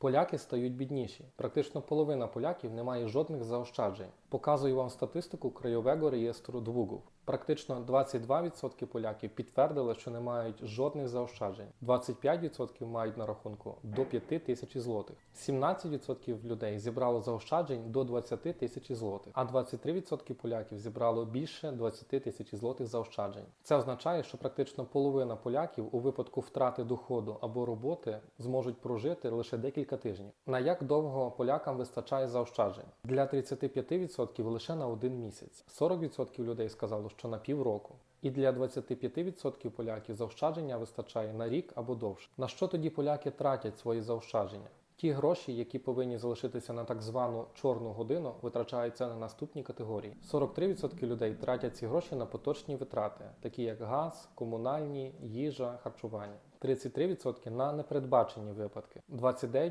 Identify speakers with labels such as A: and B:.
A: Поляки стають бідніші. Практично половина поляків не має жодних заощаджень. Показую вам статистику Краєвого реєстру Двугов. Практично 22% поляків підтвердили, що не мають жодних заощаджень. 25% мають на рахунку до 5 тисяч злотих. 17% людей зібрало заощаджень до 20 тисяч злотих, а 23% поляків зібрало більше 20 тисяч злотих заощаджень. Це означає, що практично половина поляків у випадку втрати доходу або роботи зможуть прожити лише декілька тижнів. На як довго полякам вистачає заощаджень? Для 35% лише на один місяць. 40% людей сказало, що на півроку. І для 25% поляків заощадження вистачає на рік або довше. На що тоді поляки тратять свої заощадження? Ті гроші, які повинні залишитися на так звану чорну годину, витрачаються на наступні категорії. 43% людей тратять ці гроші на поточні витрати, такі як газ, комунальні, їжа, харчування. 33% на непередбачені випадки. 29%